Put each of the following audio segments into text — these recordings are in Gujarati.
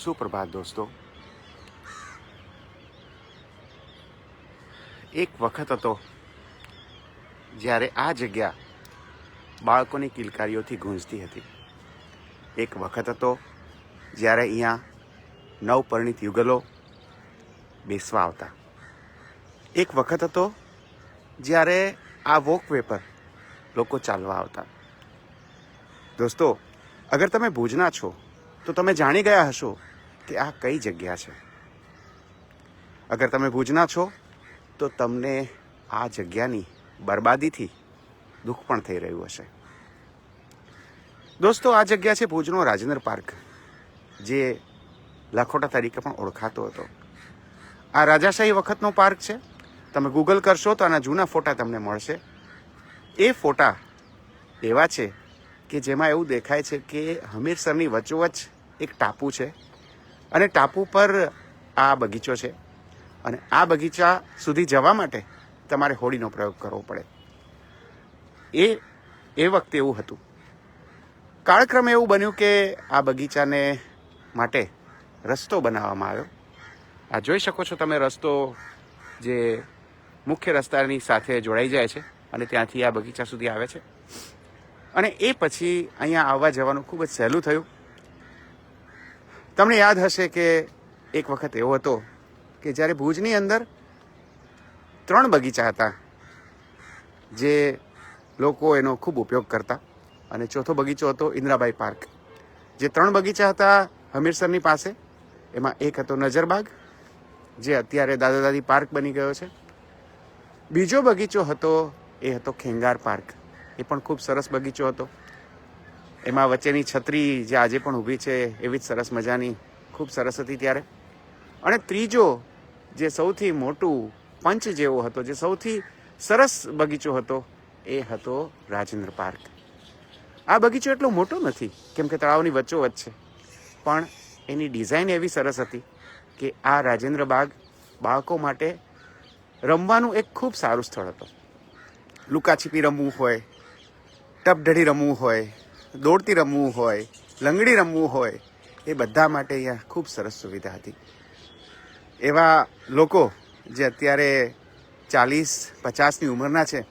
સુપ્રભાત દોસ્તો એક વખત હતો જ્યારે આ જગ્યા બાળકોની કિલકારીઓથી ગુંજતી હતી, એક વખત હતો જ્યારે અહીંયા નવપરિણીત યુગલો બેસવા આવતા. એક વખત હતો જ્યારે આ વોકવે પર લોકો ચાલવા આવતા. દોસ્તો, અગર તમે ભુજના છો, તો તમે જાણી ગયા હશો કે આ કઈ જગ્યા છે? અગર તમે ભુજના છો, તો તમને આ જગ્યાની બરબાદીથી દુઃખ પણ થઈ રહ્યું હશે. દોસ્તો, આ જગ્યા છે ભુજનો રાજેન્દ્ર પાર્ક, જે લખોટા તરીકે પણ ઓળખાતો હતો. આ રાજાશાહી વખતનો પાર્ક છે. તમે ગૂગલ કરશો તો આના જૂના ફોટા તમને મળશે. એ ફોટા એવા છે કે જેમાં એવું દેખાય છે કે હમીરસરની વચ્ચોવચ્ચ એક ટાપુ છે. અને ટાપુ પર આ બગીચો છે. અને આ બગીચા સુધી જવા માટે તમારે હોડીનો પ્રયોગ કરવો પડે. એ એ વખતે એવું હતું. કાળક્રમે એવું બન્યું કે આ બગીચાને માટે રસ્તો બનાવવામાં આવ્યો. આ જોઈ શકો છો તમે રસ્તો જે મુખ્ય રસ્તાની સાથે જોડાઈ જાય છે અને ત્યાંથી આ બગીચા સુધી આવે છે. અને એ પછી અહીંયા આવવા જવાનું ખૂબ જ સહેલું થયું. તમને યાદ હશે કે એક વખત એવો હતો કે જ્યારે ભુજની અંદર ત્રણ બગીચા હતા જે લોકો એનો ખૂબ ઉપયોગ કરતા. અને ચોથો બગીચો હતો ઇન્દ્રાબાઈ પાર્ક. જે ત્રણ બગીચા હતા હમીરસરની પાસે, એમાં એક હતો નજરબાગ, જે અત્યારે દાદા દાદી પાર્ક બની ગયો છે. બીજો બગીચો હતો એ હતો ખેંગાર પાર્ક. એ પણ ખૂબ સરસ બગીચો હતો. એમાં વચ્ચેની છત્રી જે આજે પણ ઊભી છે, એવી જ સરસ મજાની, ખૂબ સરસ હતી ત્યારે. અને ત્રીજો જે સૌથી મોટું પંચ જેવો હતો, જે સૌથી સરસ બગીચો હતો, એ હતો રાજેન્દ્ર પાર્ક. આ બગીચો એટલો મોટો નથી, કેમ કે તળાવની વચ્ચોવચ્ચ છે. પણ એની ડિઝાઇન એવી સરસ હતી કે આ રાજેન્દ્ર બાગ બાળકો માટે રમવાનું એક ખૂબ સારું સ્થળ હતું. લુકાછીપી રમવું હોય, ટપઢડી રમવું હોય દોડતી રમવું હોય, લંગડી રમવું હોય, એ બધા માટે અહીંયા ખૂબ સરસ સુવિધા હતી. એવા લોકો જે અત્યારે ચાલીસ, પચાસની ઉંમરના છે,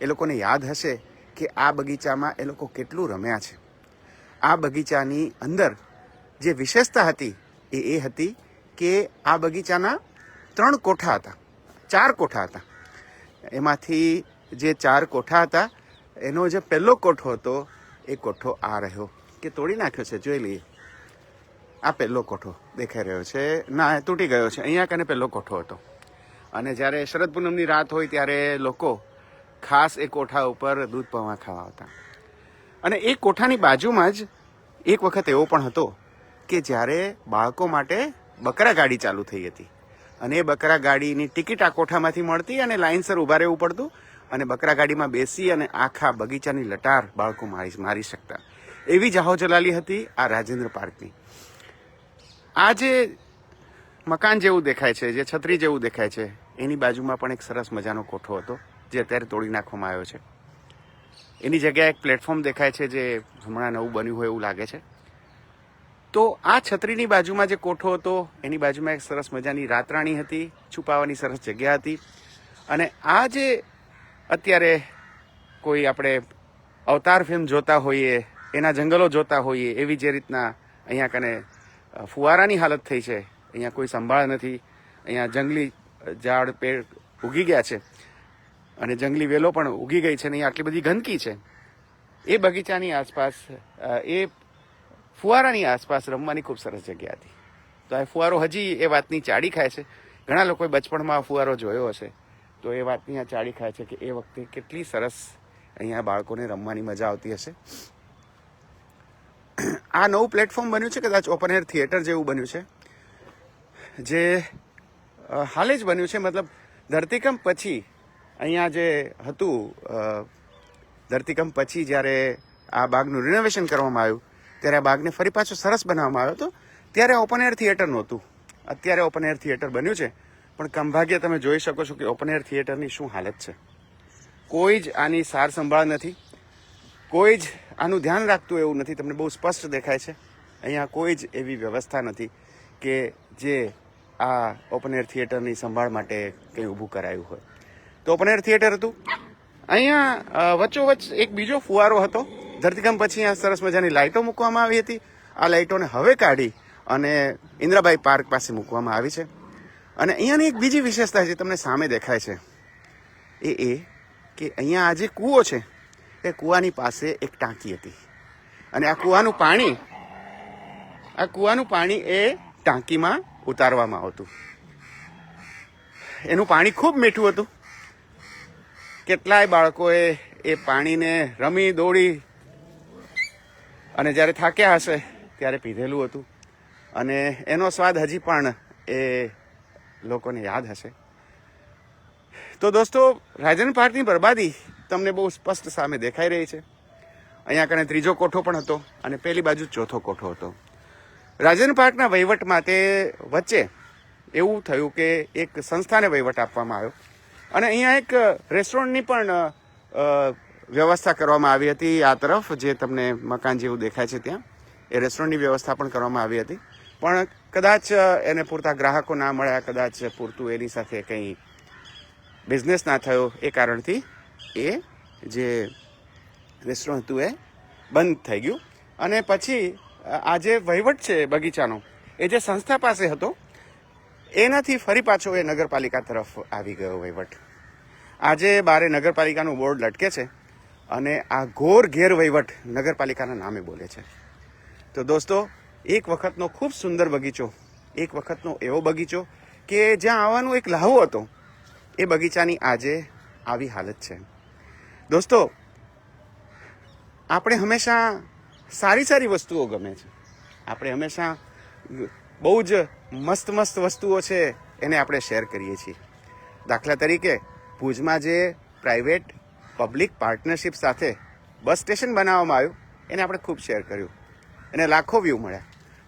એ લોકોને યાદ હશે કે આ બગીચામાં એ લોકો કેટલું રમ્યા છે. આ બગીચાની અંદર જે વિશેષતા હતી એ એ હતી કે આ બગીચાના ત્રણ કોઠા હતા, ચાર કોઠા હતા. એમાંથી જે ચાર કોઠા હતા, એનો જે પહેલો કોઠો હતો એ કોઠો આ રહ્યો કે તોડી નાખ્યો છે, જોઈ લઈએ. આ પહેલો કોઠો દેખાઈ રહ્યો છે. ના તૂટી ગયો છે. અહીંયા કને પહેલો કોઠો હતો. અને જ્યારે શરદ પૂનમની રાત હોય ત્યારે લોકો ખાસ એ કોઠા ઉપર દૂધ પૌવા ખાવા આવતા. અને એ કોઠાની બાજુમાં જ એક વખત એવો પણ હતો કે જ્યારે બાળકો માટે બકરા ગાડી ચાલુ થઈ હતી. અને એ બકરા ગાડીની ટિકિટ આ કોઠામાંથી મળતી અને લાઇનસર ઊભા રહેવું પડતું અને બકરા ગાડીમાં બેસી અને આખા બગીચાની લટાર બાળકો મારી મારી શકતા. એવી જલાલી હતી આ રાજેન્દ્ર પાર્કની. આ જે મકાન જેવું દેખાય છે, જે છત્રી જેવું દેખાય છે, એની બાજુમાં પણ એક સરસ મજાનો કોઠો હતો, જે અત્યારે તોડી નાખવામાં આવ્યો છે. એની જગ્યાએ એક પ્લેટફોર્મ દેખાય છે, જે હમણાં નવું બન્યું હોય એવું લાગે છે. તો આ છત્રીની બાજુમાં જે કોઠો હતો, એની બાજુમાં એક સરસ મજાની રાતરાણી હતી છુપાવાની સરસ જગ્યા હતી. અને આ જે અત્યારે કોઈ આપણે અવતાર ફિલ્મ જોતા હોઈએ, એના જંગલો જોતા હોઈએ, એવી જે રીતના અહીંયા કને ફુવારાની હાલત થઈ છે. અહીંયા કોઈ સંભાળ નથી. અહીંયા જંગલી ઝાડ, પેડ ઉગી ગયા છે. અને જંગલી વેલો પણ ઉગી ગઈ છે અહીંયા આટલી બધી ગંદકી છે. એ બગીચાની આસપાસ એ ફુવારાની આસપાસ રમવાની ખૂબ સરસ જગ્યા હતી. તો આ ફુવારો હજી એ વાતની ચાડી ખાય છે. ઘણા લોકોએ બચપણમાં ફુવારો જોયો હશે. તો એ વાતની આ ચાળી ખાય છે કે એ વખતે કેટલી સરસ અહીંયા બાળકોને રમવાની મજા આવતી હશે. આ નવું પ્લેટફોર્મ બન્યું છે કદાચ ઓપન એર થિયેટર જેવું બન્યું છે. જે હાલે જ બન્યું છે, મતલબ ધરતીકંપ પછી અહીંયા જે હતું ધરતીકંપ પછી જ્યારે આ બાગનું રિનોવેશન કરવામાં આવ્યું, ત્યારે આ બાગને ફરી પાછો સરસ બનાવવામાં આવ્યો હતો. ત્યારે ઓપન એર થિયેટર નહોતું. અત્યારે ઓપન એર થિયેટર બન્યું છે. પણ કમભાગ્ય તમે જોઈ શકો છો કે ઓપન એર થિયેટરની શું હાલત છે. કોઈ જ આની સાર સંભાળ નથી. કોઈ જ આનું ધ્યાન રાખતું એવું નથી. તમને બહુ સ્પષ્ટ દેખાય છે. અહીંયા કોઈ જ એવી વ્યવસ્થા નથી કે જે આ ઓપન એર થિયેટરની સંભાળ માટે કંઈ ઊભું કરાયું હોય. તો ઓપન એર થિયેટર હતું. અહીંયા વચ્ચોવચ્ચ એક બીજો ફુવારો હતો. ધરતીકંપ પછી અહીંયા સરસ મજાની લાઇટો મૂકવામાં આવી હતી. આ લાઇટોને હવે કાઢી અને ઇન્દ્રાબાઈ પાર્ક પાસે મૂકવામાં આવી છે. અને અહીંયાની એક બીજી વિશેષતા જે તમને સામે દેખાય છે, એ એ કે અહીંયા આ જે કૂવો છે, એ કૂવાની પાસે એક ટાંકી હતી. અને આ કૂવાનું પાણી, આ કૂવાનું પાણી એ ટાંકીમાં ઉતારવામાં આવતું. એનું પાણી ખૂબ મીઠું હતું. કેટલાય બાળકોએ એ પાણીને રમી, દોડી અને જ્યારે થાક્યા હશે ત્યારે પીધેલું હતું. અને એનો સ્વાદ હજી પણ એ લોકોને યાદ હશે. તો દોસ્તો, રાજન પાર્કની બરબાદી તમને બહુ સ્પષ્ટ સામે દેખાઈ રહી છે. અહીંયા કણે ત્રીજો કોઠો પણ હતો અને પેલી બાજુ ચોથો કોઠો હતો. રાજન પાર્કના વહીવટ માટે વચ્ચે એવું થયું કે એક સંસ્થાને વહીવટ આપવામાં આવ્યો. અને અહીંયા એક રેસ્ટોરન્ટની પણ વ્યવસ્થા કરવામાં આવી હતી આ તરફ, જે તમને મકાન જેવું દેખાય છે ત્યાં. એ રેસ્ટોરન્ટની વ્યવસ્થા પણ કરવામાં આવી હતી. પણ કદાચ એને પૂરતા ગ્રાહકો ના મળ્યા, કદાચ પૂરતું એની સાથે કંઈ બિઝનેસ ના થયો એ કારણથી એ જે રેસ્ટોરન્ટ હતું એ બંધ થઈ ગયું. અને પછી આ જે વહીવટ છે બગીચાનો, એ જે સંસ્થા પાસે હતો, એનાથી ફરી પાછો એ નગરપાલિકા તરફ આવી ગયો વહીવટ. આજે બારે નગરપાલિકાનું બોર્ડ લટકે છે અને આ ઘોર ઘેર વહીવટ નગરપાલિકાના નામે બોલે છે. તો દોસ્તો એક વખતનો ખૂબ સુંદર બગીચો, એક વખતનો એવો બગીચો કે જ્યાં આવવાનો એક લહાવો હતો. એ બગીચાની આજે આવી હાલત છે. દોસ્તો, આપણે હંમેશા સારી સારી વસ્તુઓ ગમે છે. આપણે હંમેશા બહુ જ મસ્ત મસ્ત વસ્તુઓ છે એને આપણે શેર કરીએ છીએ. દાખલા તરીકે, ભુજમાં જે પ્રાઇવેટ પબ્લિક પાર્ટનરશિપ સાથે બસ સ્ટેશન બનાવવામાં આવ્યું, એને આપણે ખૂબ શેર કર્યું. એને લાખો વ્યૂ મળ્યા.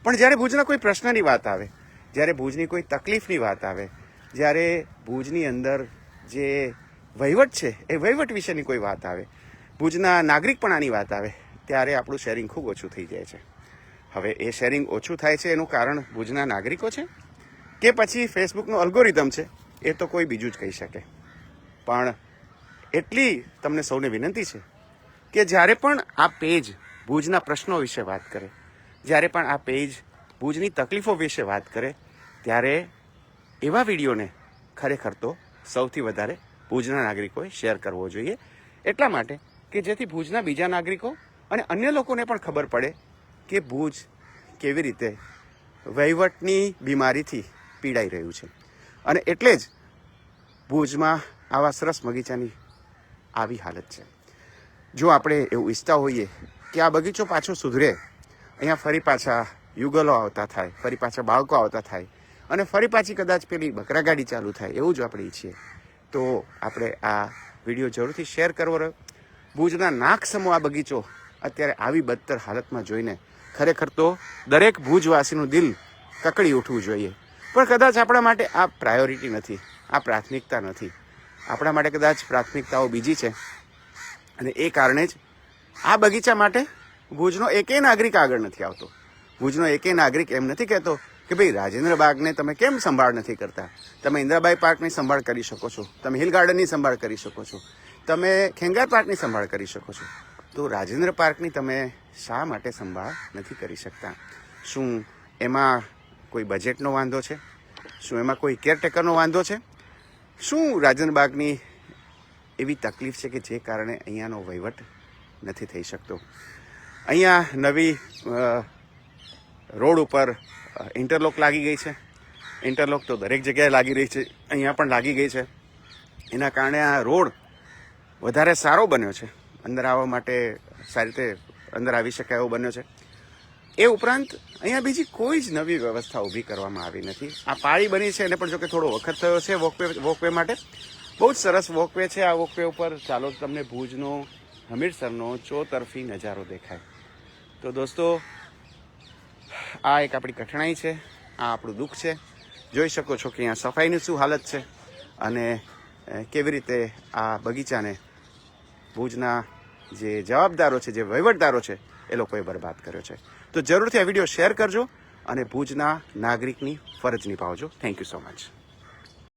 પણ જ્યારે ભુજના કોઈ પ્રશ્નની વાત આવે, જ્યારે ભુજની કોઈ તકલીફની વાત આવે, જ્યારે ભુજની અંદર જે વહીવટ છે, એ વહીવટ વિશેની કોઈ વાત આવે, ભુજના નાગરિકપણાની વાત આવે, ત્યારે આપણું શેરિંગ ખૂબ ઓછું થઈ જાય છે. હવે એ શેરિંગ ઓછું થાય છે એનું કારણ ભુજના નાગરિકો છે કે પછી ફેસબુકનો અલ્ગોરિધમ છે, એ તો કોઈ બીજું જ કહી શકે. પણ એટલી તમને સૌને વિનંતી છે કે જ્યારે પણ આ પેજ ભુજના પ્રશ્નો વિશે વાત કરે જ્યારે પણ આ પેજ ભુજની તકલીફો વિશે વાત કરે, ત્યારે એવા વિડીયોને ખરેખર તો સૌથી વધારે ભુજના નાગરિકોએ શેર કરવો જોઈએ. એટલા માટે કે જેથી ભુજના બીજા નાગરિકો અને અન્ય લોકોને પણ ખબર પડે કે ભુજ કેવી રીતે વહીવટની બીમારીથી પીડાઈ રહ્યું છે. અને એટલે જ ભુજમાં આવા સરસ બગીચાની આવી હાલત છે. જો આપણે એવું ઈચ્છતા હોઈએ કે આ બગીચો પાછો સુધરે અહીંયા ફરી પાછા યુગલો આવતા થાય, ફરી પાછા બાળકો આવતા થાય. અને ફરી પાછી કદાચ પેલી બકરા ગાડી ચાલુ થાય, એવું જ આપણે ઈચ્છીએ. તો આપણે આ વીડિયો જરૂરથી શેર કરવો રહ્યો. ભુજના નાક સમો આ બગીચો અત્યારે આવી બદતર હાલતમાં જોઈને ખરેખર તો દરેક ભુજવાસીનું દિલ કકડી ઉઠવું જોઈએ. પણ કદાચ આપણા માટે આ પ્રાયોરિટી નથી, આ પ્રાથમિકતા નથી. આપણા માટે કદાચ પ્રાથમિકતાઓ બીજી છે. અને એ કારણે જ આ બગીચા માટે ભુજનો એકેય નાગરિક આગળ નથી આવતો. ભુજનો એકેય નાગરિક એમ નથી કહેતો કે ભાઈ રાજેન્દ્ર બાગને તમે કેમ સંભાળ નથી કરતા? તમે ઇન્દ્રાબાઈ પાર્કની સંભાળ કરી શકો છો. તમે હિલ ગાર્ડનની સંભાળ કરી શકો છો. તમે ખેંગાર પાર્કની સંભાળ કરી શકો છો. તો રાજેન્દ્ર પાર્કની તમે શા માટે સંભાળ નથી કરી શકતા? શું એમાં કોઈ બજેટનો વાંધો છે? શું એમાં કોઈ કેરટેકરનો વાંધો છે? શું રાજેન્દ્ર બાગની એવી તકલીફ છે કે જે કારણે અહીંયાનો વહીવટ નથી થઈ શકતો? અહીંયા નવી રોડ ઉપર ઇન્ટરલોક લાગી ગઈ છે. ઇન્ટરલોક તો દરેક જગ્યાએ લાગી રહી છે. અહીંયા પણ લાગી ગઈ છે. એના કારણે આ રોડ વધારે સારો બન્યો છે. અંદર આવવા માટે સારી રીતે અંદર આવી શકાય એવો બન્યો છે. એ ઉપરાંત અહીંયા બીજી કોઈ જ નવી વ્યવસ્થા ઊભી કરવામાં આવી નથી. આ પાળી બની છે, એને પણ જોકે થોડો વખત થયો છે વોકવે વોકવે માટે. બહુ જ સરસ વોકવે છે. આ વોકવે ઉપર ચાલો તમને ભુજનો, હમીરસરનો ચોતરફી નજારો દેખાય. તો દોસ્તો, આ એક આપણી કઠણાઈ છે, આ આપણું દુઃખ છે. જોઈ શકો છો કે અહીંયા સફાઈની શું હાલત છે અને કેવી રીતે આ બગીચાને ભુજના જે જવાબદારો છે, જે વહીવટદારો છે, એ લોકોએ બરબાદ કર્યો છે. તો જરૂરથી આ વીડિયો શેર કરજો અને ભુજના નાગરિકની ફરજ નિભાવજો. Thank you so much